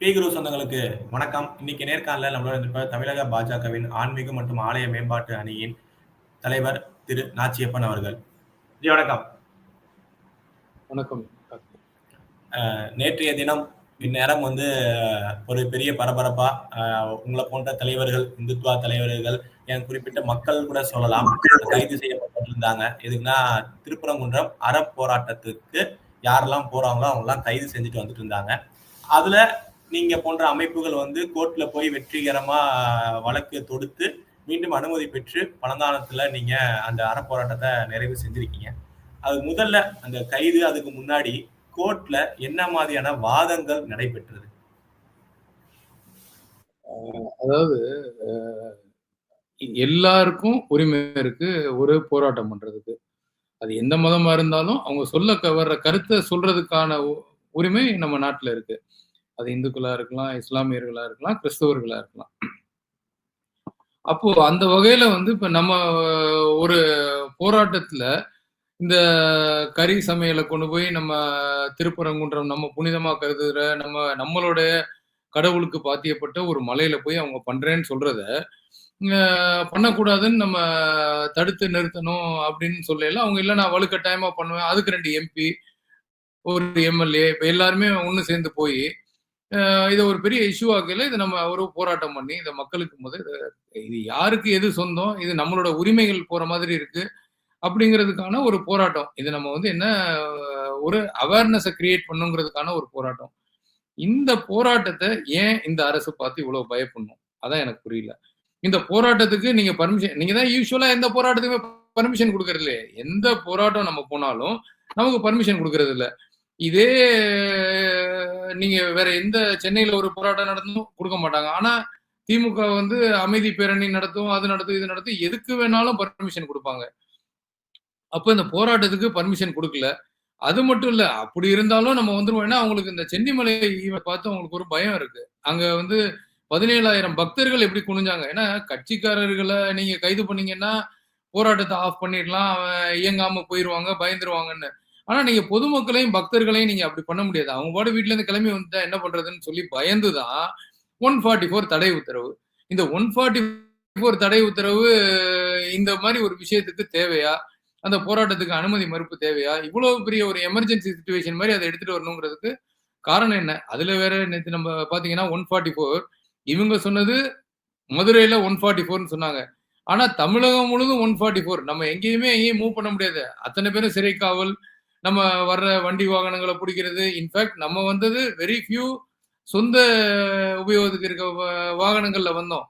B குரு சொந்தங்களுக்கு வணக்கம். இன்னைக்கு நேர்காணல நம்மளோட இருந்திருப்ப தமிழக பாஜகவின் ஆன்மீக மற்றும் ஆலய மேம்பாட்டு அணியின் தலைவர் திரு நாச்சியப்பன் அவர்கள். ஜி வணக்கம். வணக்கம். நேற்றைய தினம் இந்நேரம் வந்து ஒரு பெரிய பரபரப்பா உங்களை போன்ற தலைவர்கள் இந்துத்துவா தலைவர்கள் என் குறிப்பிட்ட மக்கள் கூட சொல்லலாம் கைது செய்யப்பட்டிருந்தாங்க. எதுக்குன்னா திருப்பரங்குன்றம் அறப்போராட்டத்துக்கு யாரெல்லாம் போறாங்களோ அவங்கெல்லாம் கைது செஞ்சுட்டு வந்துட்டு இருந்தாங்க. அதுல நீங்க போன்ற அமைப்புகள் வந்து கோர்ட்ல போய் வெற்றிகரமா வழக்கு தொடுத்து மீண்டும் அனுமதி பெற்று பழங்காலத்துல நீங்க அந்த அறப்போராட்டத்தை நிறைவு செஞ்சிருக்கீங்க. அது முதல்ல அந்த கைது அதுக்கு முன்னாடி கோர்ட்ல என்ன மாதிரியான வாதங்கள் நடைபெற்றது? அதாவது அஹ், எல்லாருக்கும் உரிமை இருக்கு ஒரு போராட்டம் பண்றதுக்கு. அது எந்த மதமா இருந்தாலும் அவங்க சொல்ல வர்ற கருத்தை சொல்றதுக்கான உ- உரிமை நம்ம நாட்டுல இருக்கு. அது இந்துக்களா இருக்கலாம் இஸ்லாமியர்களா இருக்கலாம் கிறிஸ்தவர்களா இருக்கலாம். அப்போ அந்த வகையில வந்து இப்ப நம்ம ஒரு போராட்டத்துல இந்த கறி சமையலை கொண்டு போய் நம்ம திருப்பரங்குன்றம் நம்ம புனிதமா கருதுகிற நம்ம நம்மளோட கடவுளுக்கு பாத்தியப்பட்ட ஒரு மலையில போய் அவங்க பண்றேன்னு சொல்றத பண்ணக்கூடாதுன்னு நம்ம தடுத்து நிறுத்தணும் அப்படின்னு சொல்லல அவங்க இல்லை நான் வலுக்கட்டாயமா பண்ணுவேன். அதுக்கு ரெண்டு எம்பி ஒரு எம்எல்ஏ இப்போ எல்லாருமே ஒன்று சேர்ந்து போய் இதை ஒரு பெரிய இஷ்யூ ஆக்கல. இதை நம்ம ஒரு போராட்டம் பண்ணி இந்த மக்களுக்கு முதல் இது- யாருக்கு எது சொந்தம்? இது நம்மளோட உரிமைகள் போற மாதிரி இருக்கு. அப்படிங்கிறதுக்கான ஒரு போராட்டம். இது நம்ம வந்து என்ன ஒரு அவேர்னஸை கிரியேட் பண்ணுங்கிறதுக்கான ஒரு போராட்டம். இந்த போராட்டத்தை ஏன் இந்த அரசு பார்த்து இவ்வளவு பயப்படணும்? அதான் எனக்கு புரியல. இந்த போராட்டத்துக்கு நீங்க பர்மிஷன் நீங்க தான் யூஸ்வலா எந்த போராட்டத்துக்குமே பர்மிஷன் கொடுக்கறது இல்லையே எந்த போராட்டம் நம்ம போனாலும் நமக்கு பர்மிஷன் கொடுக்கறது இல்லை இதே நீங்க வேற எந்த சென்னையில ஒரு போராட்டம் நடந்தும் கொடுக்க மாட்டாங்க. ஆனா திமுக வந்து அமைதி பேரணி நடத்தும் அது நடத்தும் இது நடத்தும் எதுக்கு வேணாலும் பர்மிஷன் கொடுப்பாங்க. அப்ப இந்த போராட்டத்துக்கு பர்மிஷன் கொடுக்கல. அது மட்டும் இல்ல அப்படி இருந்தாலும் நம்ம வந்துருவோம். ஏன்னா அவங்களுக்கு இந்த சென்னிமலை பார்த்து அவங்களுக்கு ஒரு பயம் இருக்கு. அங்க வந்து பதினேழாயிரம் பக்தர்கள் எப்படி குனிஞ்சாங்க? ஏன்னா கட்சிக்காரர்களை நீங்க கைது பண்ணீங்கன்னா போராட்டத்தை ஆஃப் பண்ணிடலாம் அவன் இயங்காம போயிருவாங்க பயந்துருவாங்கன்னு. ஆனா நீங்க பொதுமக்களையும் பக்தர்களையும் நீங்க அப்படி பண்ண முடியாது. அவங்க பாட்டு வீட்டுல இருந்து கிளம்பி வந்துட்டா என்ன பண்றதுன்னு சொல்லி பயந்துதான் ஒன் ஃபார்ட்டி ஃபோர் தடை உத்தரவு. இந்த ஒன் ஃபார்ட்டி ஃபோர் தடை உத்தரவு இந்த மாதிரி ஒரு விஷயத்துக்கு தேவையா? அந்த போராட்டத்துக்கு அனுமதி மறுப்பு தேவையா? இவ்வளவு பெரிய ஒரு எமர்ஜென்சி சுச்சுவேஷன் மாதிரி அதை எடுத்துட்டு வரணுங்கிறதுக்கு காரணம் என்ன? அதுல வேற நேற்று நம்ம பாத்தீங்கன்னா ஒன் ஃபார்ட்டி ஃபோர் இவங்க சொன்னது மதுரையில ஒன் ஃபார்ட்டி ஃபோர்னு சொன்னாங்க. ஆனா தமிழகம் முழுதும் ஒன் ஃபார்ட்டி ஃபோர். நம்ம எங்கேயுமே எங்கேயும் மூவ் பண்ண முடியாது. அத்தனை பேரும் சிறை காவல் நம்ம வர்ற வண்டி வாகனங்களை பிடிக்கிறது. இன்ஃபேக்ட் நம்ம வந்தது வெரி ஃபியூ சொந்த உபயோகத்துக்கு இருக்க வா- வாகனங்கள்ல வந்தோம்.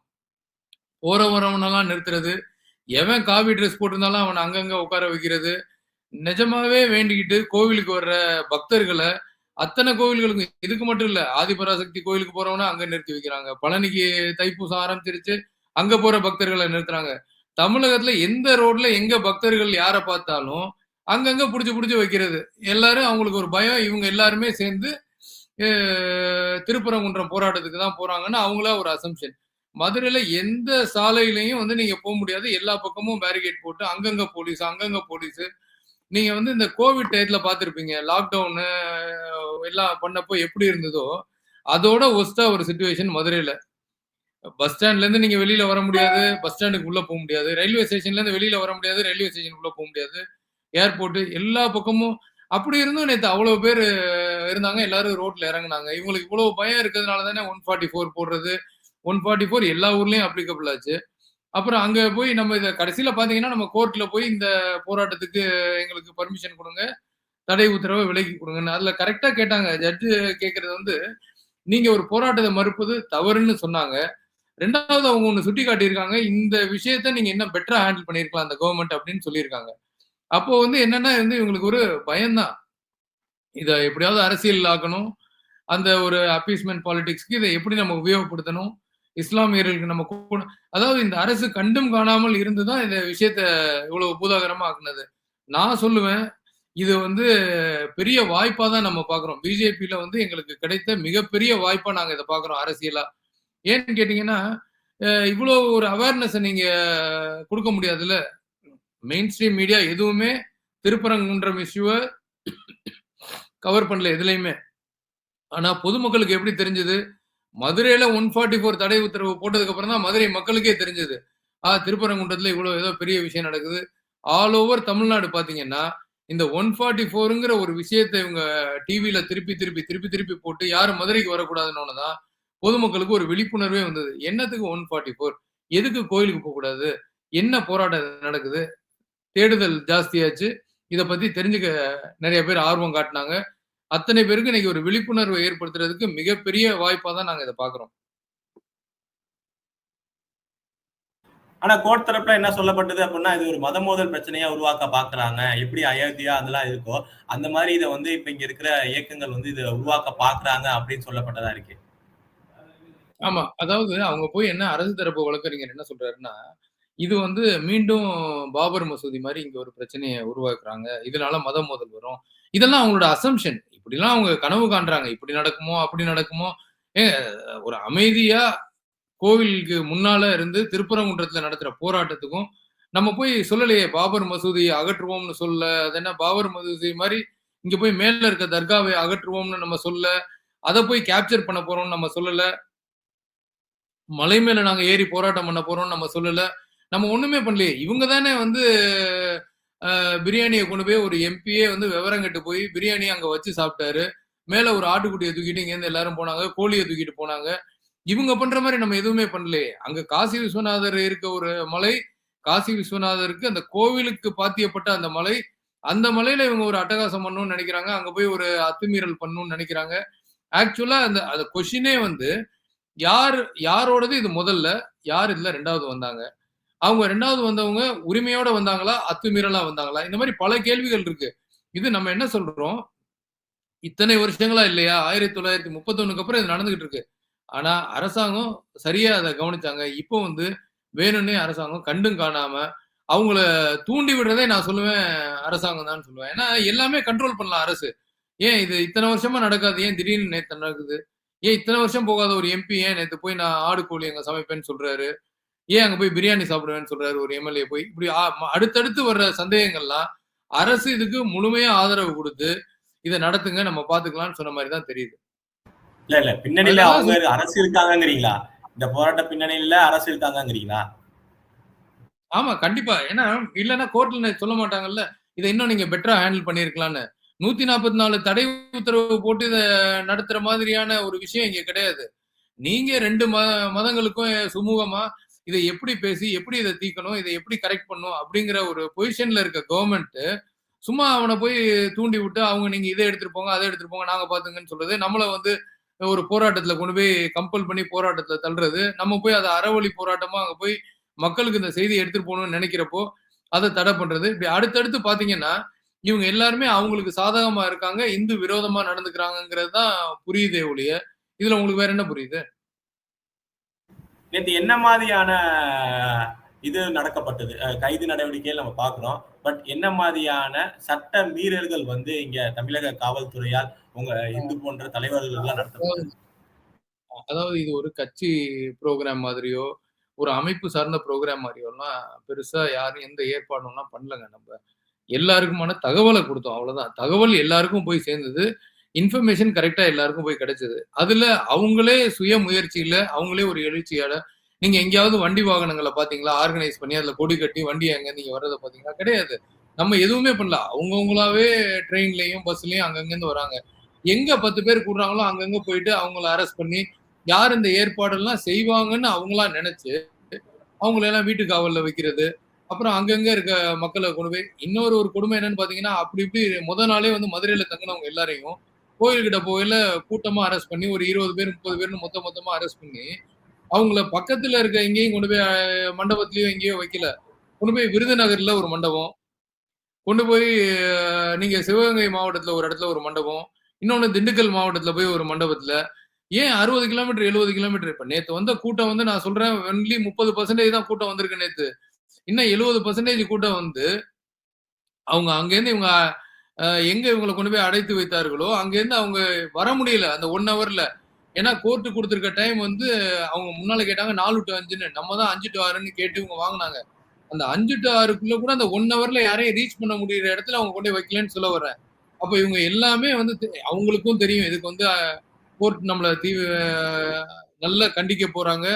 போற வரவனெல்லாம் நிறுத்துறது. எவன் காவி ட்ரெஸ் போட்டிருந்தாலும் அவனை அங்கங்க உட்கார வைக்கிறது. நிஜமாவே வேண்டிக்கிட்டு கோவிலுக்கு வர்ற பக்தர்களை அத்தனை கோவில்களுக்கும் இதுக்கு மட்டும் இல்ல ஆதிபராசக்தி கோவிலுக்கு போறவனா அங்க நிறுத்தி வைக்கிறாங்க. பழனிக்கு தைப்பூசம் ஆரம்பிச்சிருச்சு அங்க போற பக்தர்களை நிறுத்துறாங்க. தமிழகத்துல எந்த ரோட்ல எங்க பக்தர்கள் யாரை பார்த்தாலும் அங்கங்க பிடிச்சி பிடிச்சி வைக்கிறது. எல்லாரும் அவங்களுக்கு ஒரு பயம். இவங்க எல்லாருமே சேர்ந்து திருப்பரங்குன்றம் போராட்டத்துக்கு தான் போறாங்கன்னு அவங்களா ஒரு அசம்ஷன் மதுரையில எந்த சாலையிலையும் வந்து நீங்க போக முடியாது. எல்லா பக்கமும் பேரிகேட் போட்டு அங்கங்க போலீஸ் அங்கங்க போலீஸ் நீங்க வந்து இந்த கோவிட் டயத்துல பார்த்துருப்பீங்க. லாக்டவுனு எல்லாம் பண்ணப்போ எப்படி இருந்ததோ அதோட ஒஸ்டா ஒரு சுச்சுவேஷன் மதுரையில. பஸ் ஸ்டாண்ட்ல இருந்து நீங்க வெளியில வர முடியாது. பஸ் ஸ்டாண்டுக்கு உள்ள போக முடியாது. ரயில்வே ஸ்டேஷன்ல இருந்து வெளியில வர முடியாது. ரயில்வே ஸ்டேஷனுக்குள்ள போக முடியாது. ஏர்போர்ட் எல்லா பக்கமும் அப்படி இருந்தும் நேற்று அவ்வளோ பேர் இருந்தாங்க. எல்லாரும் ரோட்ல இறங்குனாங்க. இவங்களுக்கு இவ்வளோ பயம் இருக்கிறதுனால தானே ஒன் ஃபார்ட்டி ஃபோர் போடுறது. ஒன் ஃபார்ட்டி ஃபோர் எல்லா ஊர்லேயும் அப்ளிகபிள் ஆச்சு. அப்புறம் அங்கே போய் நம்ம இதை கடைசியில் பார்த்தீங்கன்னா நம்ம கோர்ட்டில் போய் இந்த போராட்டத்துக்கு எங்களுக்கு பர்மிஷன் கொடுங்க. தடை உத்தரவை விலக்கி கொடுங்கன்னு. அதில் கரெக்டாக கேட்டாங்க. ஜட்ஜு கேட்கறது வந்து நீங்கள் ஒரு போராட்டத்தை மறுப்பது தவறுன்னு சொன்னாங்க. ரெண்டாவது அவங்க ஒன்று சுட்டி காட்டியிருக்காங்க இந்த விஷயத்த நீங்கள் என்ன பெட்டராக ஹேண்டில் பண்ணியிருக்கலாம் அந்த கவர்மெண்ட் அப்படின்னு சொல்லியிருக்காங்க. அப்போ வந்து என்னன்னா வந்து இவங்களுக்கு ஒரு பயம்தான். இதை எப்படியாவது அரசியல் ஆக்கணும். அந்த ஒரு அப்பீஸ்மெண்ட் பாலிடிக்ஸ்க்கு இதை எப்படி நம்ம உபயோகப்படுத்தணும்? இஸ்லாமியர்களுக்கு நம்ம அதாவது இந்த அரசு கண்டும் காணாமல் இருந்துதான் இந்த விஷயத்த இவ்வளவு பூதாகரமா ஆக்குனது. நான் சொல்லுவேன் இது வந்து பெரிய வாய்ப்பா தான் நம்ம பாக்குறோம். பிஜேபியில வந்து எங்களுக்கு கிடைத்த மிகப்பெரிய வாய்ப்பா நாங்க இதை பாக்குறோம் அரசியலா. ஏன்னு கேட்டீங்கன்னா இவ்வளோ இவ்வளவு ஒரு அவேர்னஸ் நீங்க கொடுக்க முடியாதுல்ல? மெயின் ஸ்ட்ரீம் மீடியா எதுவுமே திருப்பரங்குன்றம் இஷ்யூவை கவர் பண்ணல எதுலையுமே. ஆனா பொதுமக்களுக்கு எப்படி தெரிஞ்சது? மதுரையில ஒன் ஃபார்ட்டி ஃபோர் தடை உத்தரவு போட்டதுக்கு அப்புறம் தான் மதுரை மக்களுக்கே தெரிஞ்சது. ஆ திருப்பரங்குன்றத்துல இவ்வளவு ஏதோ பெரிய விஷயம் நடக்குது. ஆல் ஓவர் தமிழ்நாடு பாத்தீங்கன்னா இந்த ஒன் ஃபார்ட்டி ஃபோருங்கிற ஒரு விஷயத்தை இவங்க டிவியில திருப்பி திருப்பி திருப்பி திருப்பி போட்டு யாரும் மதுரைக்கு வரக்கூடாதுன்னு தான் பொதுமக்களுக்கு ஒரு விழிப்புணர்வே வந்தது. என்னத்துக்கு ஒன் ஃபார்ட்டி ஃபோர் எதுக்கு கோயிலுக்கு போகக்கூடாது? என்ன போராட்டம் நடக்குது? தேடுதல் ஜாஸ்தியாச்சு. இதை பத்தி தெரிஞ்சுக்க நிறைய பேர் ஆர்வம் காட்டினாங்க. அத்தனை பேருக்கு இன்னைக்கு ஒரு விழிப்புணர்வை ஏற்படுத்துறதுக்கு மிகப்பெரிய வாய்ப்பா தான் நாங்க இதை பாக்குறோம். ஆனா கோர்ட் தரப்புல என்ன சொல்லப்பட்டது அப்படின்னா இது ஒரு மத மோதல் பிரச்சனையா உருவாக்க பாக்குறாங்க. எப்படி அயோத்தியா அதெல்லாம் இருக்கோ அந்த மாதிரி இதை வந்து இப்ப இங்க இருக்கிற இயக்கங்கள் வந்து இதை உருவாக்க பாக்குறாங்க அப்படின்னு சொல்லப்பட்டதா இருக்கு. ஆமா. அதாவது அவங்க போய் என்ன அரசு தரப்பு வழக்கறிஞர் என்ன சொல்றாருன்னா இது வந்து மீண்டும் பாபர் மசூதி மாதிரி இங்க ஒரு பிரச்சனையை உருவாக்குறாங்க. இதனால மத மோதல் வரும். இதெல்லாம் அவங்களோட அசம்ஷன் இப்படிலாம் அவங்க கனவு காண்றாங்க. இப்படி நடக்குமோ அப்படி நடக்குமோ. ஏ ஒரு அமைதியா கோவிலுக்கு முன்னால இருந்து திருப்பரங்குன்றத்துல நடத்துற போராட்டத்துக்கும் நம்ம போய் சொல்லலையே பாபர் மசூதியை அகற்றுவோம்னு சொல்ல. அது என்ன பாபர் மசூதி மாதிரி இங்க போய் மேல இருக்க தர்காவை அகற்றுவோம்னு நம்ம சொல்ல. அதை போய் கேப்சர் பண்ண போறோம்னு நம்ம சொல்லல. மலை மேல நாங்க ஏறி போராட்டம் பண்ண போறோம்னு நம்ம சொல்லல. நம்ம ஒண்ணுமே பண்ணலையே. இவங்க தானே வந்து பிரியாணியை கொண்டு போய் ஒரு எம்பியே வந்து விவரம் கட்டு போய் பிரியாணி அங்க வச்சு சாப்பிட்டாரு. மேல ஒரு ஆட்டுக்குட்டியை தூக்கிட்டு இங்கேருந்து எல்லாரும் போனாங்க. கோழியை தூக்கிட்டு போனாங்க. இவங்க பண்ற மாதிரி நம்ம எதுவுமே பண்ணலையே. அங்க காசி விஸ்வநாதர் இருக்க ஒரு மலை காசி விஸ்வநாதருக்கு அந்த கோவிலுக்கு பாத்தியப்பட்ட அந்த மலை அந்த மலையில இவங்க ஒரு அட்டகாசம் பண்ணணும்னு நினைக்கிறாங்க. அங்க போய் ஒரு அத்துமீறல் பண்ணணும்னு நினைக்கிறாங்க. ஆக்சுவலா அந்த அந்த கொஷினே வந்து யார் யாரோடது இது முதல்ல யார் இதுல ரெண்டாவது வந்தாங்க? அவங்க ரெண்டாவது வந்தவங்க உரிமையோட வந்தாங்களா? அத்துமீறலா வந்தாங்களா? இந்த மாதிரி பல கேள்விகள் இருக்கு. இது நம்ம என்ன சொல்றோம்? இத்தனை வருஷங்களா இல்லையா? ஆயிரத்தி தொள்ளாயிரத்தி முப்பத்தொன்னுக்கு அப்புறம் இது நடந்துகிட்டு இருக்கு. ஆனா அரசாங்கம் சரியா அதை கவனிச்சாங்க. இப்போ வந்து வேணும்னே அரசாங்கம் கண்டும் காணாம அவங்கள தூண்டி விடுறதே நான் சொல்லுவேன் அரசாங்கம் தான் சொல்லுவேன். ஏன்னா எல்லாமே கண்ட்ரோல் பண்ணலாம் அரசு. ஏன் இது இத்தனை வருஷமா நடக்காது? ஏன் திடீர்னு நேற்று நடக்குது? ஏன் இத்தனை வருஷம் போகாத ஒரு எம்பி ஏன் நேற்று போய் நான் ஆடு கோழி அங்க சமைப்பேன்னு சொல்றாரு? ஏன் அங்க போய் பிரியாணி சாப்பிடுவேன்னு சொல்றாரு ஒரு எம்எல்ஏ போய்? இப்படி அடுத்தடுத்து வர்ற சந்தேகங்கள்லாம் அரசு இதுக்கு முழுமையா ஆதரவு கொடுத்து இதை நடத்துங்க நம்ம பாத்துக்கலாம்னு சொன்ன மாதிரி தான் தெரியுது. இல்ல இல்ல பின்னணியில அவங்க அரசு இருக்காங்கிறீங்களா இந்த போராட்ட பின்னணியில அரசு இருக்காங்கிறீங்களா ஆமா கண்டிப்பா. ஏன்னா இல்லைன்னா கோர்ட்ல சொல்ல மாட்டாங்கல்ல? இதை இன்னும் நீங்க பெட்டரா ஹேண்டில் பண்ணிருக்கலாம்னு நூத்தி நாற்பத்தி நாலு தடை உத்தரவு போட்டு இதை நடத்துற மாதிரியான ஒரு விஷயம் இங்க கிடையாது. நீங்க ரெண்டு மதங்களுக்கும் சுமூகமா இதை எப்படி பேசி எப்படி இதை தீக்கணும் இதை எப்படி கரெக்ட் பண்ணும் அப்படிங்கிற ஒரு பொசிஷன்ல இருக்க கவர்மெண்ட் சும்மா அவனை போய் தூண்டி விட்டு அவங்க நீங்க இதை எடுத்துட்டு போங்க அதை எடுத்துட்டு போங்க நாங்க பாத்துங்கன்னு சொல்றது. நம்மள வந்து ஒரு போராட்டத்துல கொண்டு போய் கம்பல் பண்ணி போராட்டத்துல தள்ளுறது. நம்ம போய் அதை அறவழி போராட்டமா அங்க போய் மக்களுக்கு இந்த செய்தி எடுத்துட்டு போகணும்னு நினைக்கிறப்போ அதை தடை பண்றது. இப்படி அடுத்தடுத்து பாத்தீங்கன்னா இவங்க எல்லாருமே அவங்களுக்கு சாதகமா இருக்காங்க இந்து விரோதமா நடந்துக்கிறாங்கிறது தான் புரியுதே ஒழிய. இதுல உங்களுக்கு வேற என்ன புரியுது? நேற்று என்ன மாதிரியான இது நடக்கப்பட்டது? கைது நடவடிக்கைகள் நம்ம பாக்குறோம் பட் என்ன மாதிரியான சட்ட மீறல்கள் வந்து இங்க தமிழக காவல்துறையால் உங்க இந்து போன்ற தலைவர்கள் நடத்தப்படுது அதாவது இது ஒரு கட்சி ப்ரோக்ராம் மாதிரியோ ஒரு அமைப்பு சார்ந்த ப்ரோக்ராம் மாதிரியோலாம் பெருசா யாரும் எந்த ஏற்பாடும்லாம் பண்ணலங்க. நம்ம எல்லாருக்குமான தகவலை கொடுத்தோம் அவ்வளவுதான். தகவல் எல்லாருக்கும் போய் சேர்ந்தது இன்ஃபர்மேஷன் கரெக்டா எல்லாருக்கும் போய் கிடைச்சது. அதுல அவங்களே சுய முயற்சியில அவங்களே ஒரு எழுச்சியால நீங்க எங்கேயாவது வண்டி வாகனங்களை பாத்தீங்களா ஆர்கனைஸ் பண்ணி அதுல கொடி கட்டி வண்டி எங்க நீங்க வர்றதை பாத்தீங்களா கிடையாது. நம்ம எதுவுமே பண்ணல. அவங்கவுங்களாவே ட்ரெயின்லயும் பஸ்லயும் அங்கங்கிருந்து வராங்க. எங்க பத்து பேர் கூடுறாங்களோ அங்கங்க போயிட்டு அவங்கள அரெஸ்ட் பண்ணி யார் இந்த ஏற்பாடெல்லாம் செய்வாங்கன்னு அவங்களா நினைச்சு அவங்களெல்லாம் வீட்டு காவலில் வைக்கிறது அப்புறம் அங்கங்க இருக்க மக்களை கொண்டு போய் இன்னொரு ஒரு கொடுமை என்னன்னு பாத்தீங்கன்னா அப்படி இப்படி முத நாளே வந்து மதுரையில தங்கினவங்க எல்லாரையும் கோயில்கிட்ட போயில கூட்டமா அரெஸ்ட் பண்ணி ஒரு இருபது பேர் முப்பது பேர்னு மொத்த மொத்தமா அரெஸ்ட் பண்ணி அவங்கள பக்கத்துல இருக்க எங்கேயும் கொண்டு போய் மண்டபத்திலயும் எங்கேயோ வைக்கல. கொண்டு போய் விருதுநகர்ல ஒரு மண்டபம். கொண்டு போய் நீங்க சிவகங்கை மாவட்டத்துல ஒரு இடத்துல ஒரு மண்டபம். இன்னொன்னு திண்டுக்கல் மாவட்டத்துல போய் ஒரு மண்டபத்துல. ஏன் அறுபது கிலோமீட்டர் எழுபது கிலோமீட்டர்? இப்ப நேத்து வந்த கூட்டம் வந்து நான் சொல்றேன் ஒன்லி முப்பது பர்சன்டேஜ் தான் கூட்டம் வந்திருக்கு நேத்து. இன்னும் எழுபது பர்சன்டேஜ் கூட்டம் வந்து அவங்க அங்கேருந்து இவங்க எங்க இவங்களை கொண்டு போய் அடைத்து வைத்தார்களோ அங்கேருந்து அவங்க வர முடியல அந்த ஒன் ஹவர்ல ஏன்னா கோர்ட்டு கொடுத்துருக்க டைம் வந்து அவங்க முன்னால கேட்டாங்க நாலு டு அஞ்சுன்னு. நம்ம தான் அஞ்சு டு ஆறுன்னு கேட்டு இவங்க வாங்கினாங்க. அந்த அஞ்சு டு ஆறுக்குள்ள கூட அந்த ஒன் ஹவர்ல யாரையும் ரீச் பண்ண முடியிற இடத்துல அவங்க கொண்டு வைக்கலன்னு சொல்ல வர்றேன். அப்ப இவங்க எல்லாமே வந்து அவங்களுக்கும் தெரியும். இதுக்கு வந்து கோர்ட் நம்மள தீ நல்ல கண்டிக்க போறாங்க.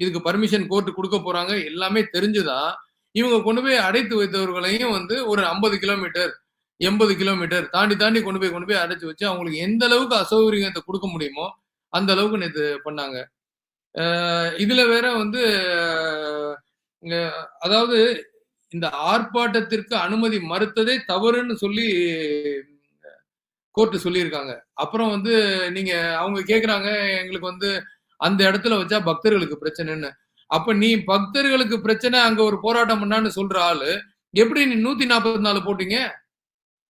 இதுக்கு பர்மிஷன் கோர்ட் கொடுக்க போறாங்க. எல்லாமே தெரிஞ்சுதான். இவங்க கொண்டு போய் அடைத்து வைத்தவர்களையும் வந்து ஒரு ஐம்பது கிலோமீட்டர் எண்பது கிலோமீட்டர் தாண்டி தாண்டி கொண்டு போய் கொண்டு போய் அடைச்சி வச்சு அவங்களுக்கு எந்த அளவுக்கு அசௌகரியத்தை கொடுக்க முடியுமோ அந்த அளவுக்கு நேற்று பண்ணாங்க. இதுல வேற வந்து அதாவது இந்த ஆர்ப்பாட்டத்திற்கு அனுமதி மறுத்ததே தவறுன்னு சொல்லி கோர்ட்டு சொல்லியிருக்காங்க. அப்புறம் வந்து நீங்க அவங்க கேக்குறாங்க எங்களுக்கு வந்து அந்த இடத்துல வச்சா பக்தர்களுக்கு பிரச்சனைன்னு. அப்ப நீ பக்தர்களுக்கு பிரச்சனை அங்க ஒரு போராட்டம் பண்ணான்னு சொல்ற ஆளு எப்படி நீ நூத்தி நாற்பத்தி நாலு போட்டீங்க?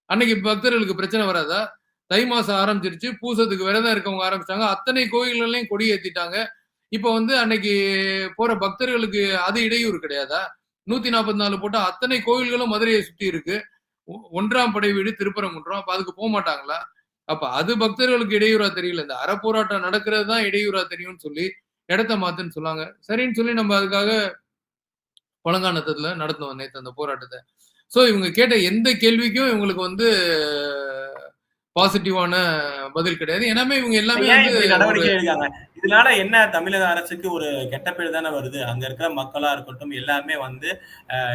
அன்னைக்கு பக்தர்களுக்கு பிரச்சனை வராதா? தை மாசம் ஆரம்பிச்சிருச்சு பூசத்துக்கு விரதம் இருக்கவங்க ஆரம்பிச்சாங்க அத்தனை கோயில்கள்லையும் கொடி ஏத்திட்டாங்க. இப்ப வந்து அன்னைக்கு போற பக்தர்களுக்கு அது இடையூறு கிடையாதா? நூத்தி நாற்பத்தி நாலு போட்டா அத்தனை கோயில்களும் மதுரையை சுத்தி இருக்கு. ஒ- ஒன்றாம் படை வீடு திருப்பரங்குன்றம் அப்ப அதுக்கு போக மாட்டாங்களா? அப்ப அது பக்தர்களுக்கு இடையூறா தெரியல. இந்த அறப்போராட்டம் நடக்கிறது தான் இடையூறா தெரியும்னு சொல்லி இடத்த மாத்துன்னு சொன்னாங்க. சரின்னு சொல்லி நம்ம அதுக்காக பழங்கானத்துல நடத்தோம் நேற்று அந்த போராட்டத்தை. சோ இவங்க கேட்ட எந்த கேள்விக்கும் இவங்களுக்கு வந்து பாசிட்டிவான பதில் கிடையாது. ஏன்னாமே இவங்க எல்லாமே நடவடிக்கை எடுக்காங்க இதனால என்ன தமிழக அரசுக்கு ஒரு கெட்ட பேர் தானே வருது? அங்க இருக்கிற மக்களா இருக்கட்டும் எல்லாமே வந்து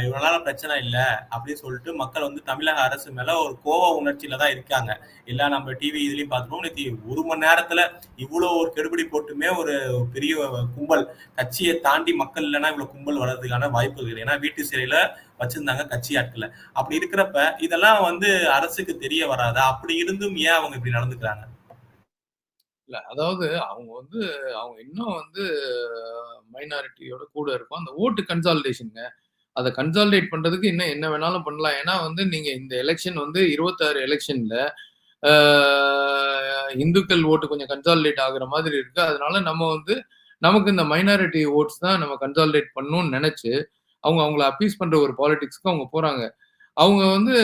இவனால பிரச்சனை இல்ல அப்படின்னு சொல்லிட்டு மக்கள் வந்து தமிழக அரசு மேல ஒரு கோவ உணர்ச்சியில தான் இருக்காங்க. இல்ல நம்ம டிவி இதுலயும் பார்த்துருவோம் நேற்று ஒரு மணி நேரத்துல இவ்வளவு ஒரு கெடுபிடி போட்டுமே ஒரு பெரிய கும்பல் கட்சியை தாண்டி மக்கள் இல்லைன்னா இவ்வளவு கும்பல் வர்றதுக்கான வாய்ப்பு இருக்குது ஏன்னா வீட்டு சிறையில வச்சிருந்தாங்க கட்சி ஆட்களை. அப்படி இருக்கிறப்ப இதெல்லாம் வந்து அரசுக்கு தெரிய வராதா? அப்படி இருந்தும் ஏன் அவங்க இப்படி நடந்துக்கிறாங்க? இல்ல அதாவது அவங்க வந்து அவங்க இன்னும் வந்து மைனாரிட்டியோட கூட இருக்கும். அந்த ஓட்டு கன்சாலிடேஷனுங்க அதை கன்சாலிடேட் பண்றதுக்கு இன்னும் என்ன வேணாலும் பண்ணலாம். ஏன்னா வந்து நீங்க இந்த எலெக்ஷன் வந்து இருபத்தாறு எலெக்ஷன்ல இந்துக்கள் ஓட்டு கொஞ்சம் கன்சாலிடேட் ஆகுற மாதிரி இருக்கு. அதனால நம்ம வந்து நமக்கு இந்த மைனாரிட்டி ஓட்ஸ் தான் நம்ம கன்சாலிடேட் பண்ணணும்னு நினைச்சு அவங்க அவங்கள அப்பீஸ் பண்ற ஒரு பாலிடிக்ஸ்க்கு அவங்க போறாங்க. அவங்க வந்து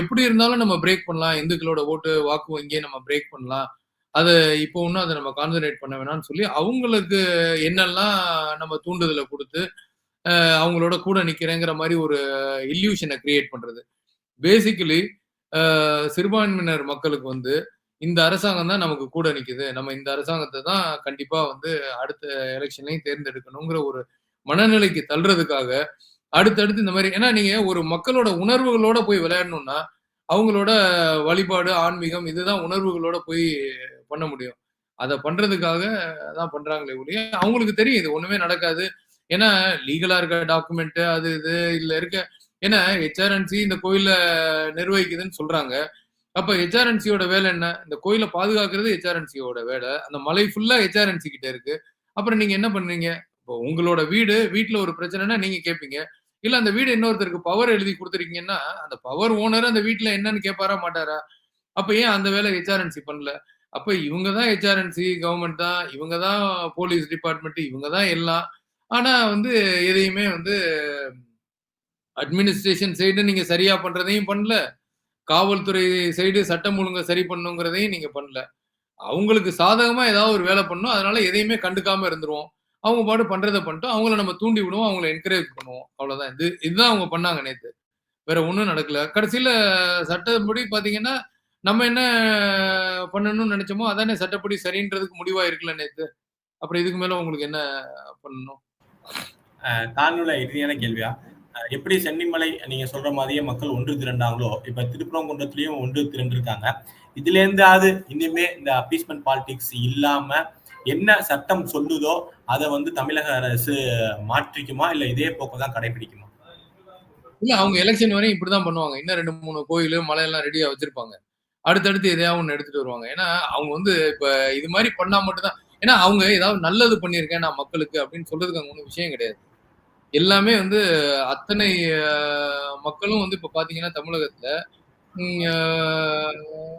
எப்படி இருந்தாலும் நம்ம பிரேக் பண்ணலாம். இந்துக்களோட ஓட்டு வாக்கு வங்கியை நம்ம பிரேக் பண்ணலாம். அதை இப்போ ஒன்றும் அதை நம்ம கான்சன்ட்ரேட் பண்ண வேணாம்னு சொல்லி அவங்களுக்கு என்னெல்லாம் நம்ம தூண்டுதலை கொடுத்து அவங்களோட கூட நிற்கிறேங்கிற மாதிரி ஒரு இல்யூஷனை கிரியேட் பண்றது. பேசிக்கலி சிறுபான்மையினர் மக்களுக்கு வந்து இந்த அரசாங்கம் தான் நமக்கு கூட நிற்குது நம்ம இந்த அரசாங்கத்தை தான் கண்டிப்பாக வந்து அடுத்த எலெக்ஷன்லையும் தேர்ந்தெடுக்கணுங்கிற ஒரு மனநிலைக்கு தள்ளுறதுக்காக அடுத்தடுத்து இந்த மாதிரி ஏன்னா நீங்க ஒரு மக்களோட உணர்வுகளோட போய் விளையாடணும்னா அவங்களோட வழிபாடு ஆன்மீகம் இதுதான் உணர்வுகளோட போய் பண்ண முடியும். அதை பண்றதுக்காக தான் பண்றாங்களே ஒழிய அவங்களுக்கு தெரியும் இது ஒண்ணுமே நடக்காது. ஏன்னா லீகலா இருக்க டாக்குமெண்ட் அது இது இல்ல இருக்க ஏன்னா ஹெச்ஆர்என்சி இந்த கோயில நிர்வகிக்குதுன்னு சொல்றாங்க. அப்ப ஹெச்ஆர்என்சியோட வேலை என்ன? இந்த கோயிலை பாதுகாக்கிறது ஹெச்ஆர்என்சியோட வேலை. அந்த மலை ஃபுல்லா ஹெச்ஆர்என்சி கிட்ட இருக்கு. அப்புறம் நீங்க என்ன பண்றீங்க? இப்போ உங்களோட வீடு வீட்டுல ஒரு பிரச்சனைனா நீங்க கேட்பீங்க இல்ல அந்த வீடு இன்னொருத்தருக்கு பவர் எழுதி கொடுத்துருக்கீங்கன்னா அந்த பவர் ஓனர் அந்த வீட்டுல என்னன்னு கேட்பாரா மாட்டாரா? அப்ப ஏன் அந்த வேலை ஹெச்ஆர்என்சி பண்ணல? அப்ப இவங்க தான் ஹெச்ஆர்என்சி கவர்மெண்ட் தான் இவங்க தான். போலீஸ் டிபார்ட்மெண்ட் இவங்க தான் எல்லாம். ஆனா வந்து எதையுமே வந்து அட்மினிஸ்ட்ரேஷன் சைடு நீங்க சரியா பண்றதையும் பண்ணல. காவல்துறை சைடு சட்டம் ஒழுங்கை சரி பண்ணுங்கிறதையும் நீங்க பண்ணல. அவங்களுக்கு சாதகமா ஏதாவது ஒரு வேலை பண்ணும் அதனால எதையுமே கண்டுக்காம இருந்துருவோம். அவங்க பாட்டு பண்றதை பண்ணிட்டு அவங்கள நம்ம தூண்டி விடுவோம். அவங்கள என்கரேஜ் பண்ணுவோம். அவ்வளவுதான். இது இதுதான் அவங்க பண்ணாங்க நேத்து. வேற ஒன்றும் நடக்கல. கடைசியில சட்டப்படி பாத்தீங்கன்னா நம்ம என்ன பண்ணணும்னு நினைச்சோமோ அதானே சட்டப்படி சரின்றதுக்கு முடிவா இருக்குல்ல நேத்து. அப்புறம் இதுக்கு மேல உங்களுக்கு என்ன பண்ணணும்? தானுள்ள இறுதியான கேள்வியா? எப்படி சென்னிமலை நீங்க சொல்ற மாதிரியே மக்கள் ஒன்று திரண்டாங்களோ இப்ப திருப்பரங்குன்றத்திலயும் ஒன்று திரண்டிருக்காங்க. இதுல இருந்தாவது இனிமே இந்த அப்பீஸ்மெண்ட் பாலிடிக்ஸ் இல்லாம என்ன சட்டம் சொல்லுதோ அதை வந்து தமிழக அரசு மாற்றிக்குமா? இல்ல இதே போக்கு தான் கடைபிடிக்குமா? இல்ல அவங்க எலெக்ஷன் வரையும் இப்படிதான் பண்ணுவாங்க. இன்னும் ரெண்டு மூணு கோயில் மலையெல்லாம் ரெடியா வச்சிருப்பாங்க. அடுத்தடுத்து எதையாவது ஒன்று எடுத்துட்டு வருவாங்க. ஏன்னா அவங்க வந்து இப்ப இது மாதிரி பண்ணா மட்டும்தான். ஏன்னா அவங்க ஏதாவது நல்லது பண்ணியிருக்கேன் நான் மக்களுக்கு அப்படின்னு சொல்றதுக்கு அங்க ஒன்றும் விஷயம் கிடையாது. எல்லாமே வந்து அத்தனை மக்களும் வந்து இப்ப பாத்தீங்கன்னா தமிழகத்துல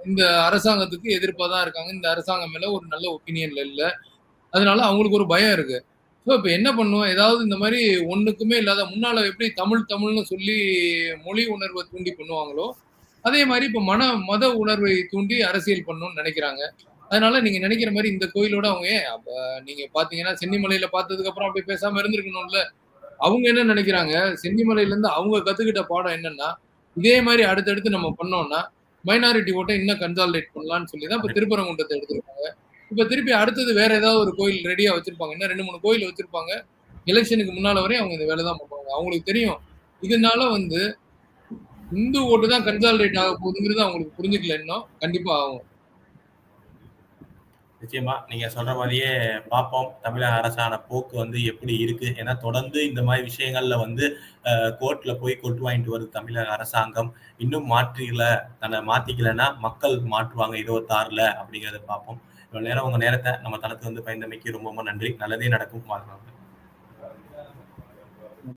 இந்த அரசாங்கத்துக்கு எதிர்ப்பா தான் இருக்காங்க. இந்த அரசாங்கம் மேலே ஒரு நல்ல ஒப்பீனியன்ல இல்லை. அதனால அவங்களுக்கு ஒரு பயம் இருக்கு. ஸோ இப்போ என்ன பண்ணுவோம்? ஏதாவது இந்த மாதிரி ஒண்ணுக்குமே இல்லாத முன்னால எப்படி தமிழ் தமிழ்னு சொல்லி மொழி உணர்வை தூண்டி பண்ணுவாங்களோ அதே மாதிரி இப்போ மன மத உணர்வை தூண்டி அரசியல் பண்ணணும்னு நினைக்கிறாங்க. அதனால நீங்க நினைக்கிற மாதிரி இந்த கோயிலோட அவங்க ஏன் அப்ப நீங்க பாத்தீங்கன்னா சென்னிமலையில பார்த்ததுக்கு அப்புறம் அப்படி பேசாம இருந்திருக்கணும்ல. அவங்க என்ன நினைக்கிறாங்க? சென்னிமலையில இருந்து அவங்க கத்துக்கிட்ட பாடம் என்னன்னா இதே மாதிரி அடுத்தடுத்து நம்ம பண்ணோம்னா மைனாரிட்டி ஓட்டை இன்னும் கன்சாலிடேட் பண்ணலாம்னு சொல்லி தான் இப்போ திருப்பரங்குன்றத்தை எடுத்திருக்காங்க. இப்ப திருப்பி அடுத்தது வேற ஏதாவது ஒரு கோயில் ரெடியா வச்சிருப்பாங்க. இன்னும் ரெண்டு மூணு கோயில் வச்சிருப்பாங்க. எலெக்ஷனுக்கு முன்னால வரையும் அவங்க இந்த வேலை தான் பண்ணுவாங்க. அவங்களுக்கு தெரியும். இதனால வந்து இந்து ஓட்டு தான் கன்சாலிடேட் ஆக போகுதுங்கிறது அவங்களுக்கு புரிஞ்சுக்கல இன்னும். கண்டிப்பா ஆகும். நிச்சயமா நீங்க சொல்ற மாதிரியே பார்ப்போம் தமிழக அரசான போக்கு வந்து எப்படி இருக்கு? ஏன்னா தொடர்ந்து இந்த மாதிரி விஷயங்கள்ல வந்து கோர்ட்ல போய் கொட்டு வாங்கிட்டு வருது தமிழக அரசாங்கம். இன்னும் மாற்றிக்கல தன்னை மாத்திக்கலன்னா மக்கள் மாற்றுவாங்க இருபத்தாறுல அப்படிங்கறத பார்ப்போம் இவ்வளவு நேரம் உங்க நேரத்தை நம்ம தளத்துக்கு வந்து பயந்தமைக்கு ரொம்ப ரொம்ப நன்றி. நல்லதே நடக்கும். வாழ்க்கை